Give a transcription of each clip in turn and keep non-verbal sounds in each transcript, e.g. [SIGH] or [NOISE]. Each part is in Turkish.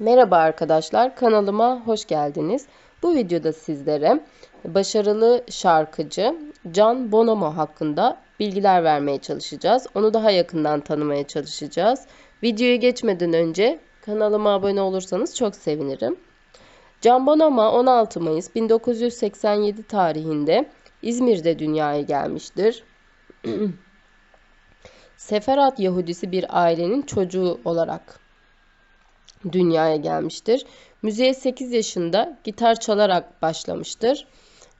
Merhaba arkadaşlar, kanalıma hoş geldiniz. Bu videoda sizlere başarılı şarkıcı Can Bonomo hakkında bilgiler vermeye çalışacağız. Onu daha yakından tanımaya çalışacağız. Videoya geçmeden önce kanalıma abone olursanız çok sevinirim. Can Bonomo 16 Mayıs 1987 tarihinde İzmir'de dünyaya gelmiştir. [CLEARS THROAT] Seferat Yahudisi bir ailenin çocuğu olarak dünyaya gelmiştir. Müziğe 8 yaşında gitar çalarak başlamıştır.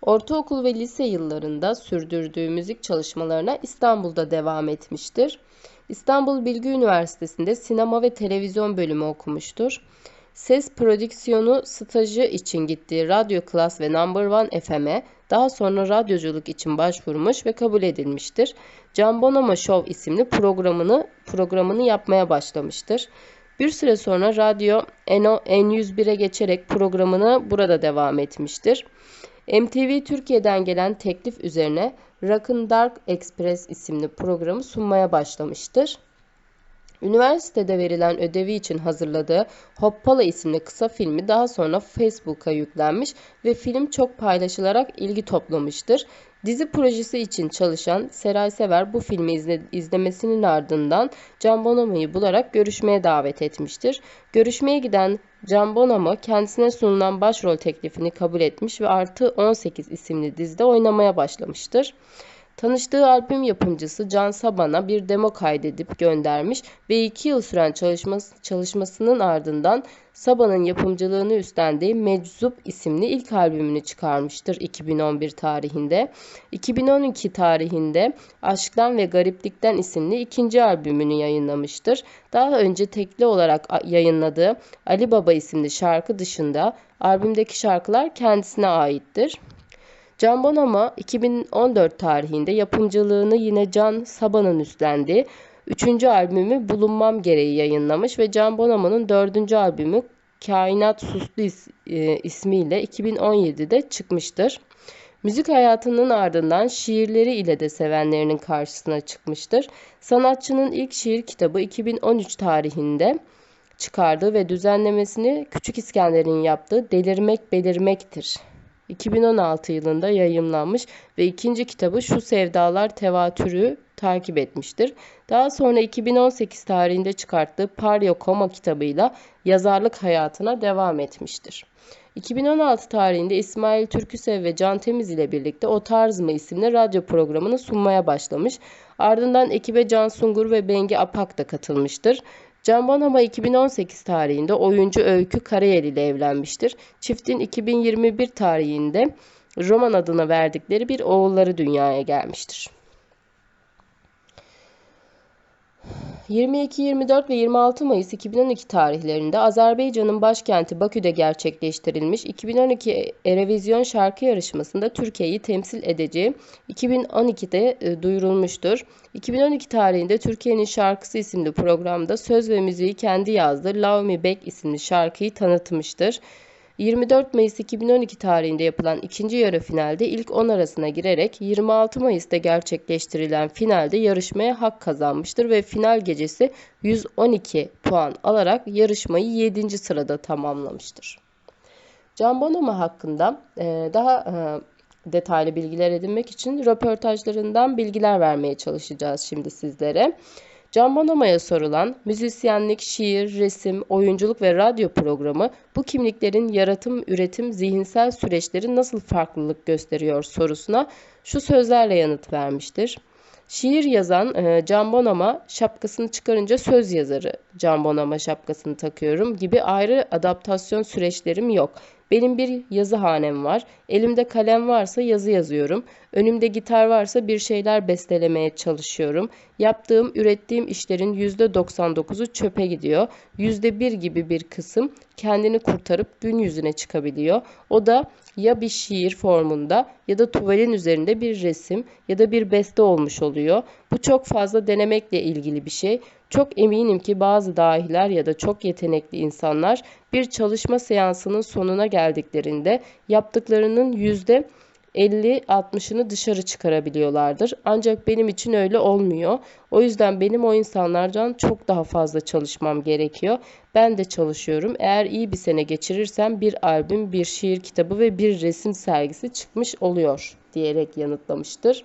Ortaokul ve lise yıllarında sürdürdüğü müzik çalışmalarına İstanbul'da devam etmiştir. İstanbul Bilgi Üniversitesi'nde sinema ve televizyon bölümü okumuştur. Ses prodüksiyonu stajı için gittiği Radyo Klas ve Number One FM'e daha sonra radyoculuk için başvurmuş ve kabul edilmiştir. Can Bonomo Show isimli programını programını yapmaya başlamıştır. Bir süre sonra radyo N101'e geçerek programını burada devam etmiştir. MTV Türkiye'den gelen teklif üzerine Rock'n Dark Express isimli programı sunmaya başlamıştır. Üniversitede verilen ödevi için hazırladığı Hoppala isimli kısa filmi daha sonra Facebook'a yüklenmiş ve film çok paylaşılarak ilgi toplamıştır. Dizi projesi için çalışan Seray Sever bu filmi izle, izlemesinin ardından Can Bonomo'yu bularak görüşmeye davet etmiştir. Görüşmeye giden Can Bonomo kendisine sunulan başrol teklifini kabul etmiş ve Artı 18 isimli dizide oynamaya başlamıştır. Tanıştığı albüm yapımcısı Can Saban'a bir demo kaydedip göndermiş ve 2 yıl süren çalışması, çalışmasının ardından Saban'ın yapımcılığını üstlendiği Meczup isimli ilk albümünü çıkarmıştır 2011 tarihinde. 2012 tarihinde Aşktan ve Gariplikten isimli ikinci albümünü yayınlamıştır. Daha önce tekli olarak yayınladığı Ali Baba isimli şarkı dışında albümdeki şarkılar kendisine aittir. Can Bonomo 2014 tarihinde yapımcılığını yine Can Saban'ın üstlendiği 3. albümü Bulunmam Gereği yayınlamış ve Can Bonomo'nun 4. albümü Kainat Suslu is, e, ismiyle 2017'de çıkmıştır. Müzik hayatının ardından şiirleri ile de sevenlerinin karşısına çıkmıştır. Sanatçının ilk şiir kitabı 2013 tarihinde çıkardığı ve düzenlemesini Küçük İskender'in yaptığı Delirmek Belirmektir 2016 yılında yayımlanmış ve ikinci kitabı Şu Sevdalar Tevatürü takip etmiştir. Daha sonra 2018 tarihinde çıkarttığı Paryo Koma kitabıyla yazarlık hayatına devam etmiştir. 2016 tarihinde İsmail Türküsev ve Can Temiz ile birlikte O Tarz mı isimli radyo programını sunmaya başlamış. Ardından ekibe Can Sungur ve Bengi Apak da katılmıştır. Can Bonomo 2018 tarihinde oyuncu Öykü Karayel ile evlenmiştir. Çiftin 2021 tarihinde Roman adına verdikleri bir oğulları dünyaya gelmiştir. 22, 24 ve 26 Mayıs 2012 tarihlerinde Azerbaycan'ın başkenti Bakü'de gerçekleştirilmiş 2012 Erevizyon şarkı yarışmasında Türkiye'yi temsil edeceği 2012'de e, duyurulmuştur. 2012 tarihinde Türkiye'nin şarkısı isimli programda söz ve müziği kendi yazdığı Love Me Back isimli şarkıyı tanıtmıştır. 24 Mayıs 2012 tarihinde yapılan ikinci yarı finalde ilk 10 arasına girerek 26 Mayıs'ta gerçekleştirilen finalde yarışmaya hak kazanmıştır ve final gecesi 112 puan alarak yarışmayı 7. sırada tamamlamıştır. Can Bonomo hakkında e, daha e, detaylı bilgiler edinmek için röportajlarından bilgiler vermeye çalışacağız şimdi sizlere. Can Bonomo'ya sorulan müzisyenlik, şiir, resim, oyunculuk ve radyo programı bu kimliklerin yaratım, üretim, zihinsel süreçleri nasıl farklılık gösteriyor sorusuna şu sözlerle yanıt vermiştir. Şiir yazan e, Can Bonama şapkasını çıkarınca söz yazarı Can Bonama şapkasını takıyorum gibi ayrı adaptasyon süreçlerim yok. Benim bir yazı hanem var. Elimde kalem varsa yazı yazıyorum. Önümde gitar varsa bir şeyler bestelemeye çalışıyorum. Yaptığım, ürettiğim işlerin %99'u çöpe gidiyor. %1 gibi bir kısım kendini kurtarıp gün yüzüne çıkabiliyor. O da ya bir şiir formunda ya da tuvalin üzerinde bir resim ya da bir beste olmuş oluyor. Bu çok fazla denemekle ilgili bir şey. Çok eminim ki bazı dahiler ya da çok yetenekli insanlar bir çalışma seansının sonuna geldiklerinde yaptıklarının yüzde 50-60'ını dışarı çıkarabiliyorlardır. Ancak benim için öyle olmuyor. O yüzden benim o insanlardan çok daha fazla çalışmam gerekiyor. Ben de çalışıyorum. Eğer iyi bir sene geçirirsem bir albüm, bir şiir kitabı ve bir resim sergisi çıkmış oluyor diyerek yanıtlamıştır.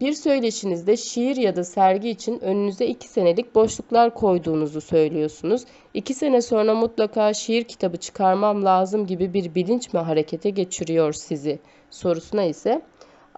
Bir söyleşinizde şiir ya da sergi için önünüze iki senelik boşluklar koyduğunuzu söylüyorsunuz. İki sene sonra mutlaka şiir kitabı çıkarmam lazım gibi bir bilinç mi harekete geçiriyor sizi sorusuna ise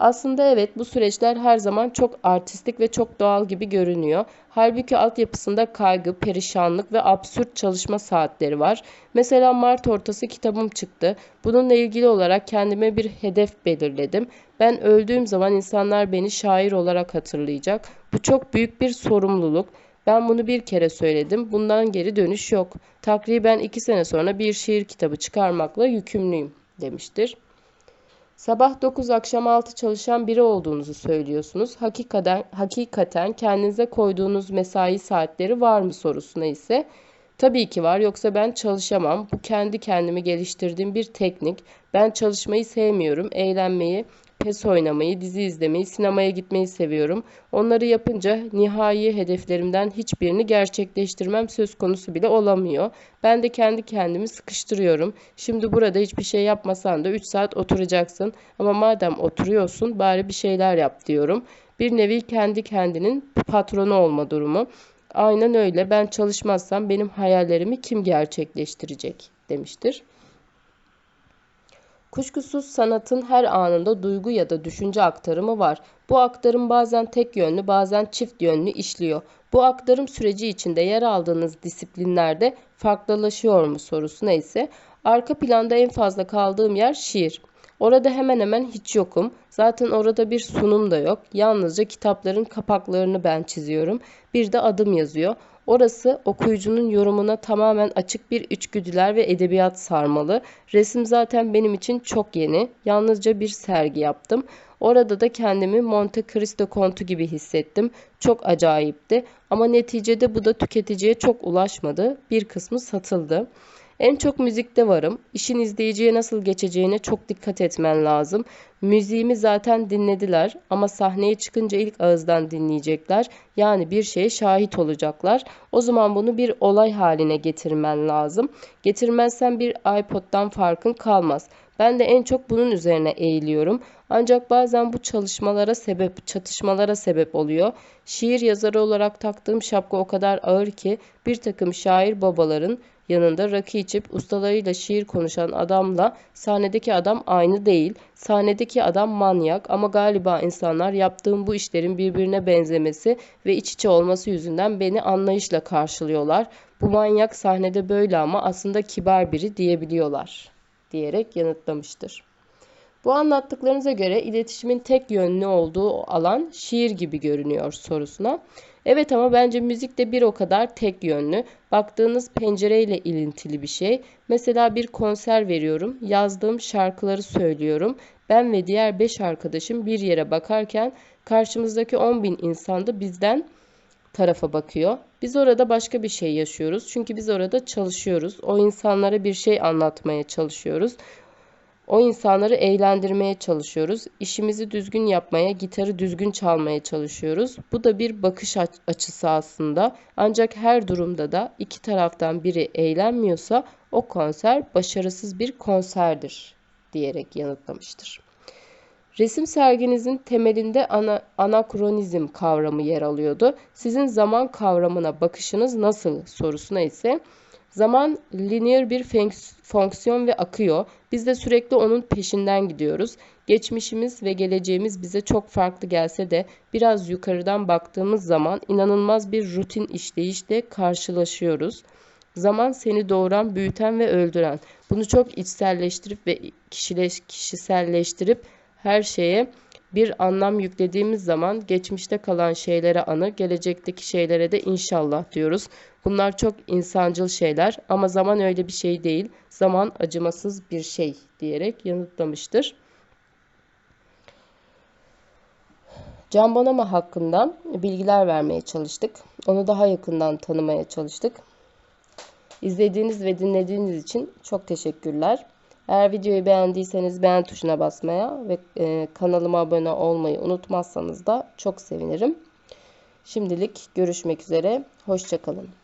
aslında evet bu süreçler her zaman çok artistik ve çok doğal gibi görünüyor. Halbuki altyapısında kaygı, perişanlık ve absürt çalışma saatleri var. Mesela Mart ortası kitabım çıktı. Bununla ilgili olarak kendime bir hedef belirledim. Ben öldüğüm zaman insanlar beni şair olarak hatırlayacak. Bu çok büyük bir sorumluluk. Ben bunu bir kere söyledim. Bundan geri dönüş yok. Takriben iki sene sonra bir şiir kitabı çıkarmakla yükümlüyüm demiştir. Sabah 9 akşam 6 çalışan biri olduğunuzu söylüyorsunuz. Hakikaten, hakikaten kendinize koyduğunuz mesai saatleri var mı sorusuna ise tabii ki var yoksa ben çalışamam. Bu kendi kendimi geliştirdiğim bir teknik. Ben çalışmayı sevmiyorum. Eğlenmeyi, PES oynamayı, dizi izlemeyi, sinemaya gitmeyi seviyorum. Onları yapınca nihai hedeflerimden hiçbirini gerçekleştirmem söz konusu bile olamıyor. Ben de kendi kendimi sıkıştırıyorum. Şimdi burada hiçbir şey yapmasan da 3 saat oturacaksın ama madem oturuyorsun bari bir şeyler yap diyorum. Bir nevi kendi kendinin patronu olma durumu. Aynen öyle ben çalışmazsam benim hayallerimi kim gerçekleştirecek demiştir. Kuşkusuz sanatın her anında duygu ya da düşünce aktarımı var. Bu aktarım bazen tek yönlü bazen çift yönlü işliyor. Bu aktarım süreci içinde yer aldığınız disiplinlerde farklılaşıyor mu sorusuna ise arka planda en fazla kaldığım yer şiir. Orada hemen hemen hiç yokum. Zaten orada bir sunum da yok. Yalnızca kitapların kapaklarını ben çiziyorum. Bir de adım yazıyor. Orası okuyucunun yorumuna tamamen açık bir içgüdüler ve edebiyat sarmalı. Resim zaten benim için çok yeni. Yalnızca bir sergi yaptım. Orada da kendimi Monte Cristo kontu gibi hissettim. Çok acayipti ama neticede bu da tüketiciye çok ulaşmadı. Bir kısmı satıldı. En çok müzikte varım. İşin izleyiciye nasıl geçeceğine çok dikkat etmen lazım. Müziğimi zaten dinlediler ama sahneye çıkınca ilk ağızdan dinleyecekler. Yani bir şeye şahit olacaklar. O zaman bunu bir olay haline getirmen lazım. Getirmezsen bir iPod'dan farkın kalmaz. Ben de en çok bunun üzerine eğiliyorum. Ancak bazen bu çalışmalara sebep, çatışmalara sebep oluyor. Şiir yazarı olarak taktığım şapka o kadar ağır ki bir takım şair babaların yanında rakı içip ustalarıyla şiir konuşan adamla sahnedeki adam aynı değil. Sahnedeki adam manyak ama galiba insanlar yaptığım bu işlerin birbirine benzemesi ve iç içe olması yüzünden beni anlayışla karşılıyorlar. Bu manyak sahnede böyle ama aslında kibar biri diyebiliyorlar diyerek yanıtlamıştır. Bu anlattıklarınıza göre iletişimin tek yönlü olduğu alan şiir gibi görünüyor sorusuna. Evet ama bence müzik de bir o kadar tek yönlü. Baktığınız pencereyle ilintili bir şey. Mesela bir konser veriyorum. Yazdığım şarkıları söylüyorum. Ben ve diğer 5 arkadaşım bir yere bakarken karşımızdaki 10 bin insan da bizden tarafa bakıyor. Biz orada başka bir şey yaşıyoruz. Çünkü biz orada çalışıyoruz. O insanlara bir şey anlatmaya çalışıyoruz. O insanları eğlendirmeye çalışıyoruz. İşimizi düzgün yapmaya, gitarı düzgün çalmaya çalışıyoruz. Bu da bir bakış açısı aslında. Ancak her durumda da iki taraftan biri eğlenmiyorsa o konser başarısız bir konserdir diyerek yanıtlamıştır. Resim serginizin temelinde ana, anakronizm kavramı yer alıyordu. Sizin zaman kavramına bakışınız nasıl sorusuna ise Zaman lineer bir fonksiyon ve akıyor. Biz de sürekli onun peşinden gidiyoruz. Geçmişimiz ve geleceğimiz bize çok farklı gelse de biraz yukarıdan baktığımız zaman inanılmaz bir rutin işleyişle karşılaşıyoruz. Zaman seni doğuran, büyüten ve öldüren. Bunu çok içselleştirip ve kişileş, kişiselleştirip her şeye bir anlam yüklediğimiz zaman geçmişte kalan şeylere anı, gelecekteki şeylere de inşallah diyoruz. Bunlar çok insancıl şeyler ama zaman öyle bir şey değil. Zaman acımasız bir şey diyerek yanıtlamıştır. Can Bonama hakkında bilgiler vermeye çalıştık. Onu daha yakından tanımaya çalıştık. İzlediğiniz ve dinlediğiniz için çok teşekkürler. Eğer videoyu beğendiyseniz beğen tuşuna basmaya ve e, kanalıma abone olmayı unutmazsanız da çok sevinirim. Şimdilik görüşmek üzere. Hoşçakalın.